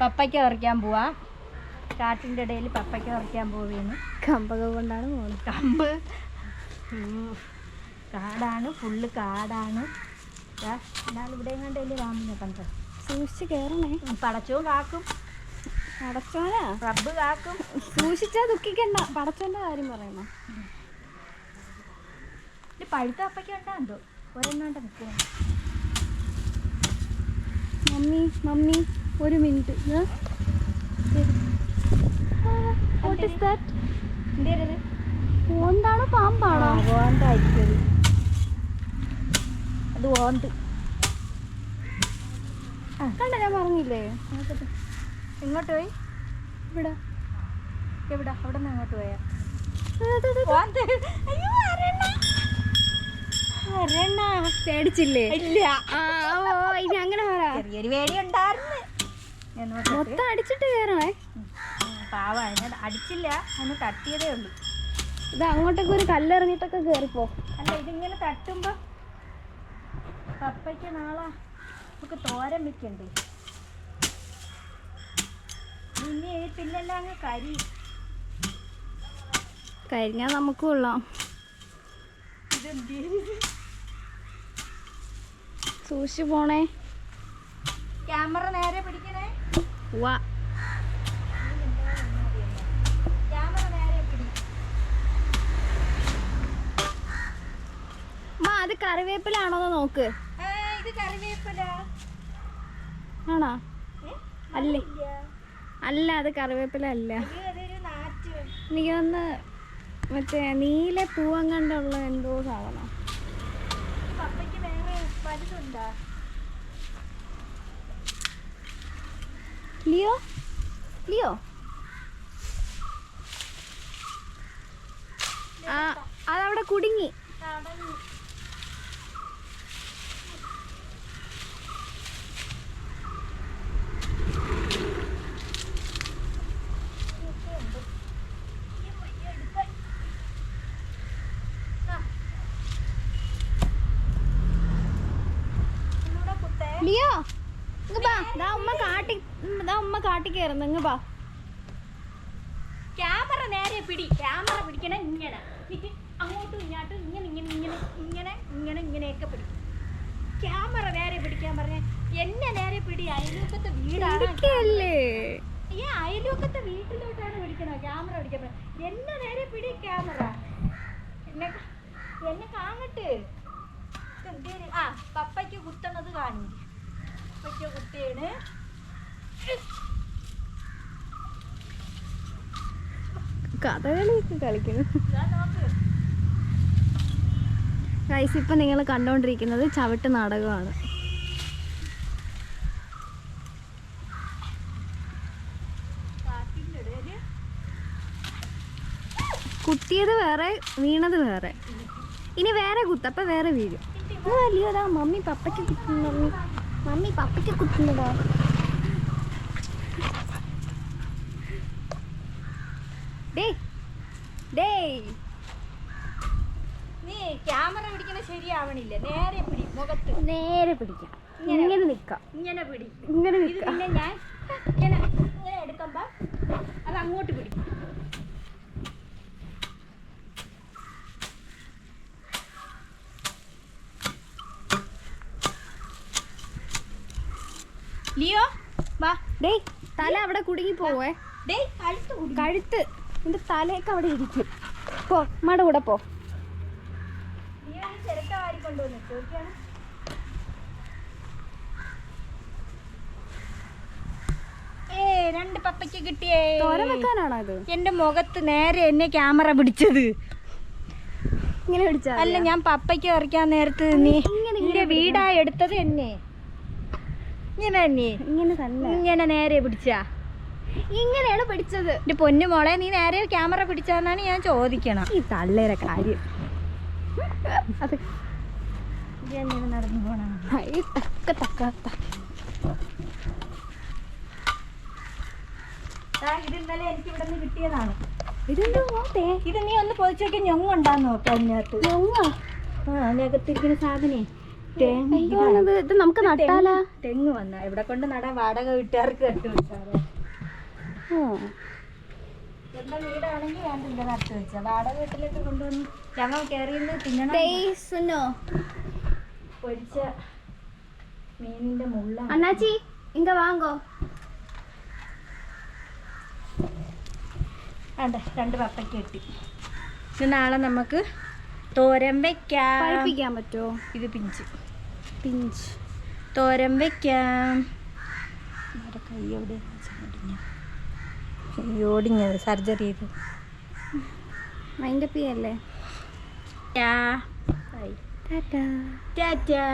പപ്പയ്ക്ക പറിക്കാൻ പോവാ. കാട്ടിന്റെ ഇടയിൽ പപ്പയ്ക്ക പറിക്കാൻ പോവുകയാണ് കമ്പൊക്കെ കൊണ്ടാണ് പോകുന്നത്. കമ്പ്. കാടാണ് ഫുള്ള് കാടാണ്. എന്നാൽ ഇവിടെ കണ്ടല്ലേ വാമിനെ കണ്ടത് സൂക്ഷിച്ച് കയറണേ പടച്ചോ കാക്കും. പടച്ചോനാ? റബ്ബ് കാക്കും. സൂക്ഷിച്ചാ ദുഃഖിക്കണ്ട. പടച്ചോന്റെ കാര്യം പറയണോ? ഇത് പഴുത്ത അപ്പയ്ക്ക് ഉണ്ടാന്തോ ഒരെണ്ണാണ്ട് നിൽക്കുക മമ്മി മമ്മി. ഒരു മിനിറ്റ്. ഓന്താണോ പാമ്പാണോ? ഓന്തായിരിക്കും. അത് ഓന്ത്. കണ്ട ഞാൻ പറഞ്ഞില്ലേ? എങ്ങോട്ട് പോയി? ഇവിടെ. എവിടെ? അവിടെ നിന്ന് അങ്ങോട്ട് പോയാ പേടിച്ചില്ലേ? ഇല്ല. ആ ഓ ഇനി അങ്ങനെ പറ. ചെറിയൊരു പേടി ഉണ്ടായിരുന്നു. മൊത്തം അടിച്ചിട്ട് കയറണേ പാവം അതിനെ അടിച്ചില്ല അതിന് തട്ടിയതേ ഉള്ളൂ. ഇത് അങ്ങോട്ടൊക്കെ ഒരു കല്ലെറിഞ്ഞിട്ടൊക്കെ കയറിപ്പോ അല്ല ഇതിങ്ങനെ തട്ടുമ്പോ പപ്പയ്ക്ക് നാളെ നമുക്ക് തോരൻ വെക്കണ്ടേ? ഇനി ഈ പിന്നെല്ലാം അങ്ങ് കരി. കരിഞ്ഞാ നമുക്ക് ഉള്ളാം ഇതെന്തേ? സൂക്ഷിച്ചു പോണേ. ക്യാമറ നേരെ പിടിക്കണേ. വാ. ക്യാമറ നേരെ പിടി മാ അത് കറിവേപ്പിലാണോന്ന് നോക്ക് ആണോ? അല്ലേ? അല്ല അത് കറിവേപ്പില അല്ല ഇത് അതൊരു നാറ്റ്. എനിക്ക് ഒന്ന് മറ്റേ നീല പൂവം കണ്ടുള്ള എന്തോ സാധനം. പപ്പയ്ക്ക് വേറെ വലുതുണ്ടോ ലിയോ ലിയോ ആ അതവിടെ കുടുങ്ങി. ലിയോ ദാ ഉമ്മ കാട്ടി ദാ ഉമ്മ കാട്ടി കയറുന്നു ഇങ്ങ് വാ. ക്യാമറ നേരെ പിടി. ക്യാമറ പിടിക്കണം ഇങ്ങനെ. അങ്ങോട്ടും ഇങ്ങോട്ടും ഇങ്ങനെ ഇങ്ങനെ ഇങ്ങനെ ഇങ്ങനെ ഇങ്ങനെ ഇങ്ങനെയൊക്കെ പിടിക്കും ക്യാമറ നേരെ പിടിക്കാൻ പറഞ്ഞ. എന്നെ നേരെ പിടി. അയലൂക്കത്തെ വീടാണ് ഈ അയലൂക്കത്തെ വീട്ടിലോട്ടാണ് പിടിക്കണോ ക്യാമറ പിടിക്കാൻ എന്നെ നേരെ പിടി ക്യാമറ. എന്നെ എന്നെ കാണട്ടെ? ആ പപ്പയ്ക്ക് കുത്തണത് കാണി പപ്പയ്ക്ക് കുത്തിയാണ് കഥകളിയൊക്കെ കളിക്കുന്നു. ഗൈസ് ഇപ്പം നിങ്ങൾ കണ്ടുകൊണ്ടിരിക്കുന്നത് ചവിട്ട് നാടകമാണ്. കുത്തിയത് വേറെ വീണത് വേറെ. ഇനി വേറെ കുത്ത് അപ്പം വേറെ വീഴും. വലിയതാ മമ്മി പപ്പയ്ക്ക് കുത്തുന്നു മമ്മി. മമ്മി പപ്പയ്ക്ക് കുത്തുന്നതോ. നീ ക്യാമറ പിടിക്കുന്ന ശരിയാവണില്ല. നേരെ പിടി മുഖത്ത്. നേരെ പിടിക്കാം. ഇങ്ങനെ നിൽക്കാം. ഇങ്ങനെ പിടി. ഇങ്ങനെ പിന്നെ ഞാൻ ഇങ്ങനെ ഇങ്ങനെ എടുക്കുമ്പോ അത് അങ്ങോട്ട് പിടി ലിയോ വാ. ഡേ തല അവിടെ കുടുങ്ങി പോവേ. ഡേ കഴുത്ത് കുടി കഴുത്ത് എന്റെ തലയൊക്കെ അവിടെ ഇരിക്കും. പോ മട കൂടെ പോ. ലിയോ ഈ ചിരട്ട വാരി കൊണ്ടുവന്നു ചോദിക്കാണ് ഏ രണ്ട് പപ്പയ്ക്ക് കിട്ടിയേ. തോര വെക്കാനാണോ ഇത്? എന്റെ മുഖത്ത് നേരെ എന്നെ ക്യാമറ പിടിച്ചത്. ഇങ്ങനെ പിടിച്ചാ അല്ല ഞാൻ പപ്പയ്ക്ക് വരയ്ക്കാൻ നേരത്ത് നീ ഇങ്ങനെ നിന്റെ വീടാ എടുത്തത് എന്നെ. ഇങ്ങനെ തന്നെ ഇങ്ങനെ തന്നെ. ഇങ്ങനെ നേരെ പിടിച്ചാ? ഇങ്ങനെയാണ് പിടിച്ചത്. എന്റെ പൊന്നു മോളെ നീ നേരെ ക്യാമറ പിടിച്ചാന്നാണ് ഞാൻ ചോദിക്കണം. ഈ തള്ളേരെ കാര്യം. അത് ഇത് നടന്നു പോണം. തക്കാത്ത ഇത് ഇന്നലെ എനിക്ക് ഇവിടെ നിന്ന് കിട്ടിയതാണ്. ഇത് നീ ഒന്ന് പൊതിച്ചൊക്കെ ഞൊങ്ങുണ്ടാന്ന് നോക്കാം അതിനകത്ത്. ഞൊങ്ങ? ആ അതിനകത്തിരിക്കുന്ന സാധനേ. ഇത് നമുക്ക് നട്ടാലാ? തെങ്ങ് വന്ന. ഇവിടെ കൊണ്ട് നടാൻ വാടക വീട്ടുകാർക്ക് നട്ടു വെച്ചാറ് ഓ സ്വന്തം വീടാണെങ്കിൽ വേണ്ട ഇവിടെ നട്ട് വെച്ച. വാടക വീട്ടിലേക്ക് കൊണ്ടുവന്ന് ഞങ്ങൾ കയറിയിരുന്ന് തിന്നണം. സുനോ പൊരിച്ച മീനിന്റെ മുള്ള അണ്ണാച്ചി ഇങ്ക വാങ്ങോ? അതെ രണ്ട് പപ്പയ്ക്ക് കിട്ടി. നാളെ നമുക്ക് തോരൻ വെക്കാം. പഴുപ്പിക്കാൻ പറ്റുമോ ഇത് പിഞ്ച്. പിഞ്ച്. തോരൻ വെക്കാം. ഇവിടെ കൈ എവിടെ? ഓടിഞ്ഞത് സർജറി ചെയ്ത്. മൈൻഡ് ചെയ്യല്ലേ? ടാ. ടാറ്റാ ടാറ്റാ